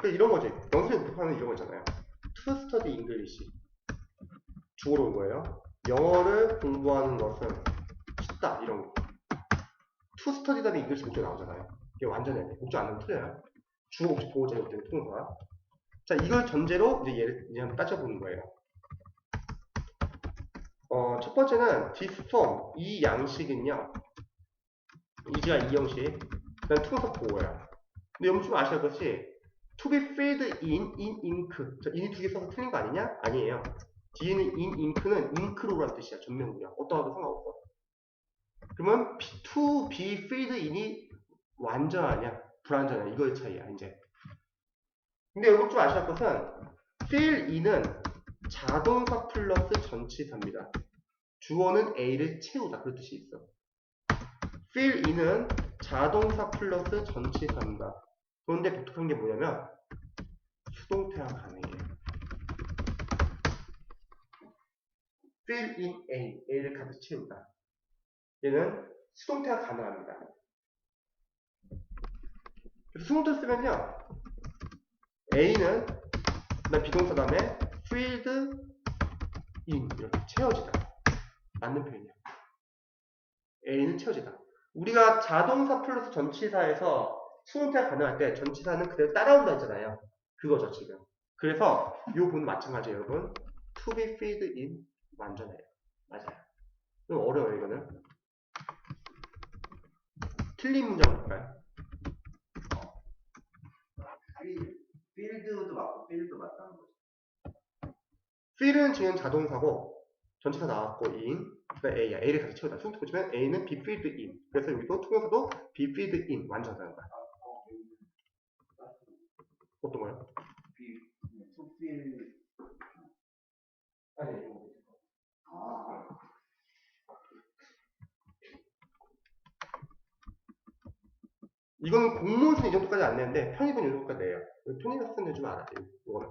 그 이런 거지. 명수에 उप하는 이런 거잖아요. To study English. 주어로 온 거예요. 영어를 공부하는 것은 쉽다. 이런 거. To study 다음에 English 목적 나오잖아요. 이게 완전히 목적 안 넣으면 틀려요. 주어 목적 보호자이기 때문에 통사. 자, 이걸 전제로 이제 얘를 이제 한번 따져보는 거예요. 어, 첫 번째는 this form, 이 양식은요. 이지가 이 형식, 그 다음 통사 보호야. 근데 여러분 좀 아셔야 할 것이 to be filled in, in ink. 자, in이 두 개 써서 틀린 거 아니냐? 아니에요. 뒤에는 in ink는 ink로라는 뜻이야. 전명구야. 어떠하도 상관없어. 그러면 to be filled in이 완전하냐? 불완전하냐? 이거의 차이야, 이제. 근데 여러분 좀 아셔야 할 것은 fill in은 자동사 플러스 전치사입니다. 주어는 A를 채우다. 그런 뜻이 있어. fill in은 자동사 플러스 전치사입니다. 그런데 독특한 게 뭐냐면 수동태와 가능해요. fill in A, A를 가득 채우다. 얘는 수동태가 가능합니다. 그래서 수동태 쓰면요. A는 그다음 비동사 다음에 filled in 이렇게 채워지다. 맞는 표현이야. A는 채워지다. 우리가 자동사 플러스 전치사에서 수동태가 가능할 때 전치사는 그대로 따라온다 했잖아요. 그거죠, 지금. 그래서 이 부분 마찬가지예요, 여러분. to be filled in 완전해요. 맞아요. 좀 어려워요, 이거는. 틀린 문장 볼까요? 필- 필드도 맞고 필드 맞다는 거죠. fill은 지금 자동사고 전치사 나왔고 in 그다음 A야. A를 같이 채우다. 수동태 보시면 A는 be filled in. 그래서 여기도 통용사도 be filled in 완전하는 거야. 어떤 거요? 투필 아니, 이거. 아 이거는 공무원은 이 정도까지 안 내는데 편의분 이 정도까지 내요. 쓰는 좀 알아야 돼요. 이거는.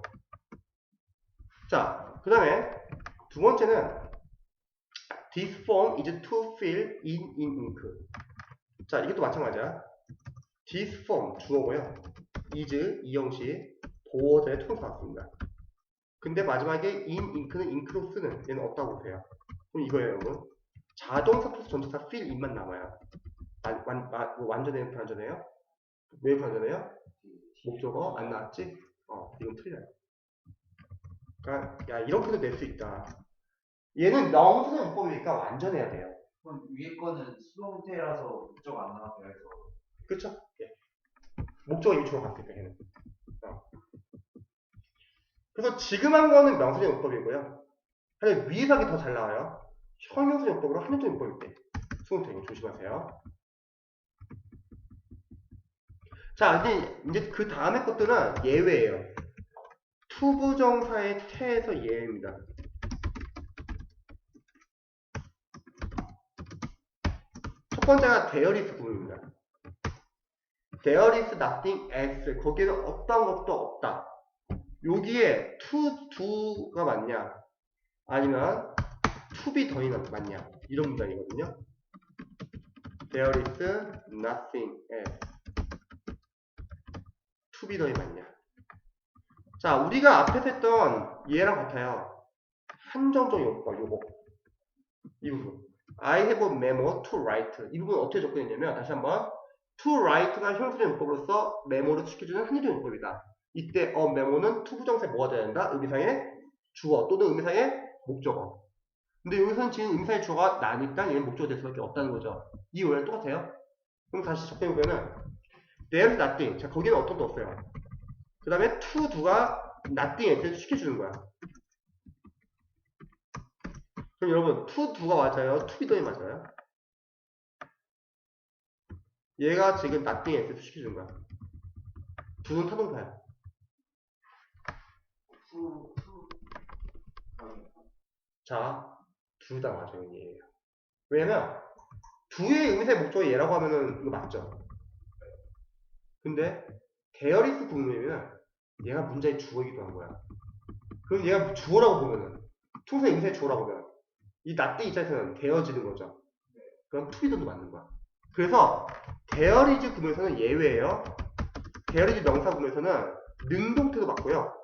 자, 그 다음에 두 번째는 This form is to fill in in ink. 자, 이것도 마찬가지야. This form 주어고요. Is 이 형식 보어자의 통사 같습니다. 근데 마지막에 in ink는 ink로 쓰는 얘는 없다고 보세요. 그럼 이거예요, 여러분. 자동사 플러스 전치사 fill in만 남아요. 완, 완, 마- 뭐 완전해요? 불완전해요? 왜 불완전해요? 목적어 안 나왔지? 어, 이건 틀려요. 그러니까 야 이렇게도 낼 수 있다. 얘는 명사의 문법이니까 완전해야 돼요. 그럼 위에 거는 수동태라서 목적 안 나오게 해서 그렇죠? 예. 목적어 이미 주어갔으니까 얘는. 어. 그래서 지금 한 거는 명사의 문법이고요. 하여튼 위에서 더 잘 나와요. 형용사의 문법으로 한명적 문법일 때. 수동태 이거 조심하세요. 자, 이제, 이제 그 다음에 것들은 예외예요. 투부정사의 태에서 예외입니다. 첫 번째가 is 부분입니다. There is nothing else. 거기에는 어떤 것도 없다. 여기에 to do가 맞냐? 아니면 to be do이 맞냐? 이런 문장이거든요. there is nothing else. to be do이 맞냐? 자, 우리가 앞에서 했던 얘랑 같아요. 한정적 요거, 요거. 이 부분. I have a memo to write. 이 부분 어떻게 접근했냐면, 다시 한번. To write가 형용사적 문법으로서 메모를 시켜주는 한정적 문법이다. 이때 어 메모는 to 부정사에 뭐가 돼야 된다? 의미상의 주어 또는 의미상의 목적어. 근데 여기서는 지금 의미상의 주어가 나니까 얘는 목적어 될 수밖에 없다는 거죠. 이 오해는 똑같아요. 그럼 다시 접근해보면은 there's nothing. 자, 거기는 어떤 도 없어요. 그 다음에 to do가 nothing에 시켜주는 거야. 그럼 여러분 to do가 맞아요? to be do이 맞아요? 얘가 지금 nothing에 시켜주는 거야. 두는 타동사야. 자, 둘다 맞아요, 얘예요. 왜냐면 두의 의미사의 목적이 얘라고 하면은 이거 맞죠? 근데 데어리스 구문이면 얘가 문자의 주어이기도 한 거야. 그럼 얘가 주어라고 보면은 통사 의미사의 주어라고 보면 이 나때 입장에서는 되어지는 거죠. 그럼 투비도도 맞는 거야. 그래서 데어리즈 구문에서는 예외예요. 데어리즈 명사 구문에서는 능동태도 맞고요.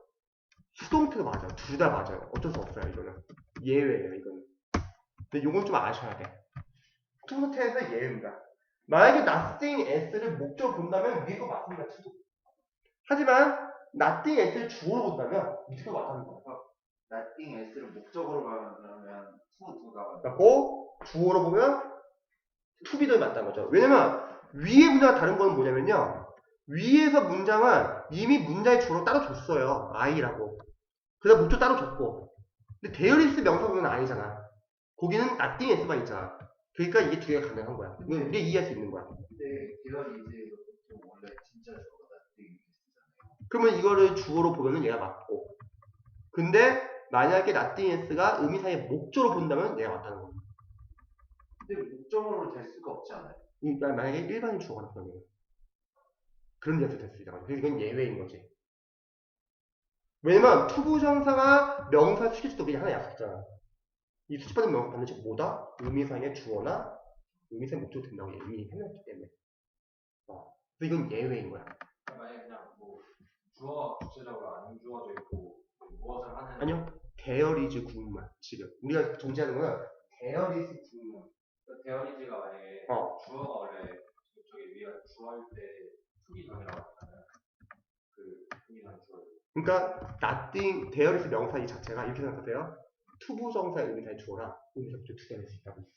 수동태도 맞아요. 둘 다 맞아요. 어쩔 수 없어요. 이거는 예외예요. 이거는. 근데 요건 좀 아셔야 돼. 투부터태에서 예외입니다. 만약에 nothing s를 목적으로 본다면 위에 거 맞습니다. 투도. 하지만 nothing s를 주어로 본다면 밑에 거 맞다는 거예요. 나띵 S를 목적으로 그러면 투 두가 맞고 주어로 보면 투비도 맞다는 거죠. 왜냐면 위에 문장과 다른 건 뭐냐면요. 위에서 문장은 이미 문장의 주어로 따로 줬어요. I라고. 그다음 목적 따로 줬고. 근데 데어리스 명사 보면 아니잖아. 거기는 nothing s만 있잖아. 그러니까 이게 두 개가 가능한 거야. 이건 우리가 이해할 수 있는 거야. 근데 좀 원래 진짜 나띵 쓰잖아요. 그러면 이거를 주어로 보면은 얘가 맞고. 근데 만약에 nothing s가 의미사의 목적으로 본다면 얘가 맞다는 거야. 근데 목적으로 될 수가 없지 않아요? 그러니까 만약에 일반인 주어가 나타나면 그런 녀석 될수 있다는 거죠. 그래서 이건 예외인 거지. 왜냐면 투부정사가 명사 수식도 그냥 하나 약속잖아. 이 수집받은 명사 반드시 뭐다? 의미상의 주어나 의미상의 목적이 된다고 이미 해놨기 때문에. 어. 그래서 이건 예외인 거야. 만약에 그냥 뭐 주어가 구체적으로 안 주어져 있고 무엇을 하는 아니요. 대어리즈 구문만 지금 우리가 존재하는 거는 대어리즈 구문만. 그 데어리지가 만약에 어. 주어가 원래 저기 위에 주어일 때 투기전이라고 하잖아요. 그 투기전 주어. 그러니까 nothing 대어리즈 명사 이 자체가 이렇게 생각하세요. 투부정사의 의미사의 주어라 의미사 목적 두 개가 될수 있다고 있어요.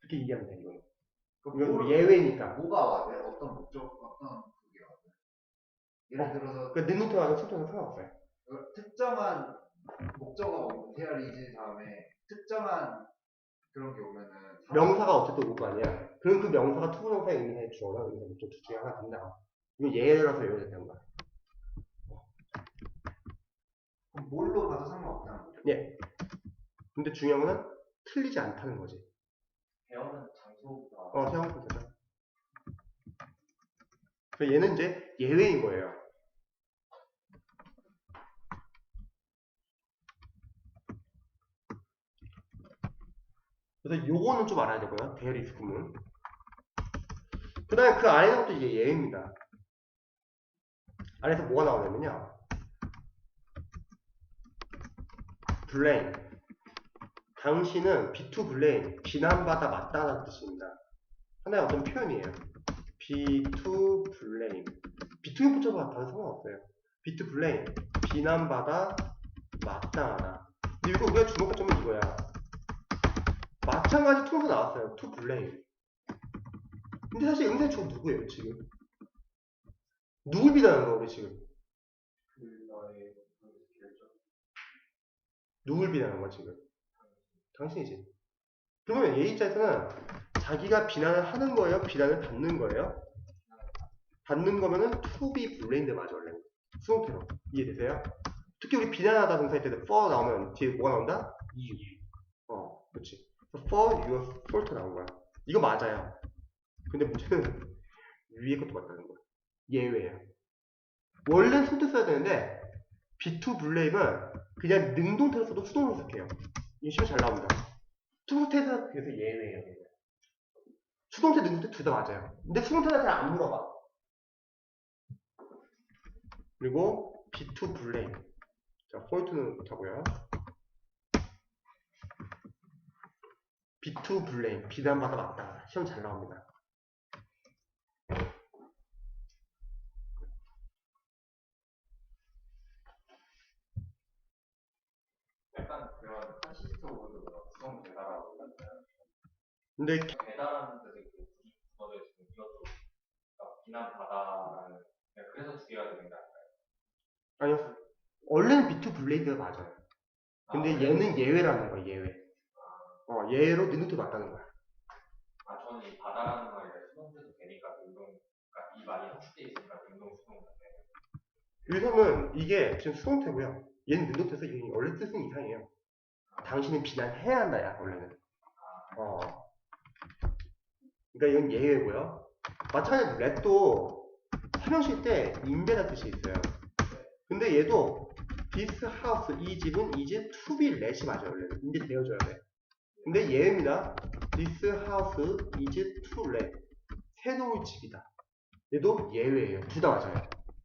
그렇게 이해하면 돼 이거는. 이건 예외니까. 뭐가 와요? 어떤 목적, 어떤 그게 와요? 예를 들어서 그러니까 능동태와는 수동태는 상관없어요. 그 특정한 목적어 대열이지 다음에 특정한 그런 게 오면은 명사가 어쨌든 올 거 아니야. 그럼 그 명사가 투부정사의 의미사의 목적 둘 중에 하나 된다. 이거 예라서 예외가 되는 거야. 그럼 뭘로 봐도 상관없다는 거죠. 근데 중요한 거는 틀리지 않다는 거지. 데어는 장소보다 어, 생각보다. 그래서 얘는 이제 예외인 거예요. 그래서 요거는 좀 알아야 되고요. 대리스 구문. 그 다음에 그 안에 것도 이제 예외입니다. 안에서 뭐가 나오냐면요. 블레임. 당신은 B2 블레임, 비난받아 마땅하다는 뜻입니다. 하나의 어떤 표현이에요. B2 블레임. B2는 붙여봐 다른 상관없어요. B2 블레임, 비난받아 마땅하다. 근데 이거 우리가 주목할 점은 이거야. 마찬가지 통도 나왔어요. to blame. 근데 사실 응사의 주어 누구예요, 지금? 누굴 비난하는 우리 지금? 그 너의 그 결정. 누굴 비난하는 거야, 지금? 당신이지. 그러면 얘 입장에서는 자기가 비난을 하는 거예요? 비난을 받는 거예요? 받는 거면은 be blamed 맞아, 원래. 수동태로. 이해되세요? 특히 우리 비난하다 동사일 때 for 나오면 뒤에 뭐가 나온다? 이유. 어, 그렇지. for your fault 나온 거야. 이거 맞아요. 근데 문제는 위에 것도 맞다는 거야. 예외예요. 원래는 수동태 써야 되는데 B2 블레임은 그냥 능동태로 써도 쓸게요. 이거 시험 잘 나옵니다. 수동태에서 그래서 예외예요. 수동태, 능동태 둘 다 맞아요. 근데 수동태는 잘 안 물어봐. 그리고 B2 블레임. 자, 포인트는 못하고요. B2 블레임. 비난받아 맞다. 시험 잘 나옵니다. 약간 그런 한시스트보드 구성 대다라고 하잖아요. 근데 뜻이 그 구성되어 있으면 이것도 비난받아라는 두 개가 되는 게 아닐까요? 아니요. 원래는 B2 블레이드가 맞아요. 근데 아, 얘는 예외라는 거야, 예외. 어, 예외로 능동태 맞다는 거야. 아 저는 이 바다라는 말이 수동태도 되니까 능동 그러니까 이 말이 합축돼 있으니까 능동 수동 같아. 여기서는 이게 지금 수동태고요. 얘는 능동태에서 원래 뜻은 이상해요. 당신은 비난해야 한다, 야, 원래는. 어. 그러니까 이건 예외고요. 마찬가지로 렛도 설명실 때 인베라는 뜻이 있어요. 근데 얘도 this house, 이 집은 이 집 to be let이 맞아요, 원래는. 인베 되어줘야 돼. 근데 예외입니다. this house is to let. 새로운 집이다. 얘도 예외예요. 둘 다 맞아요.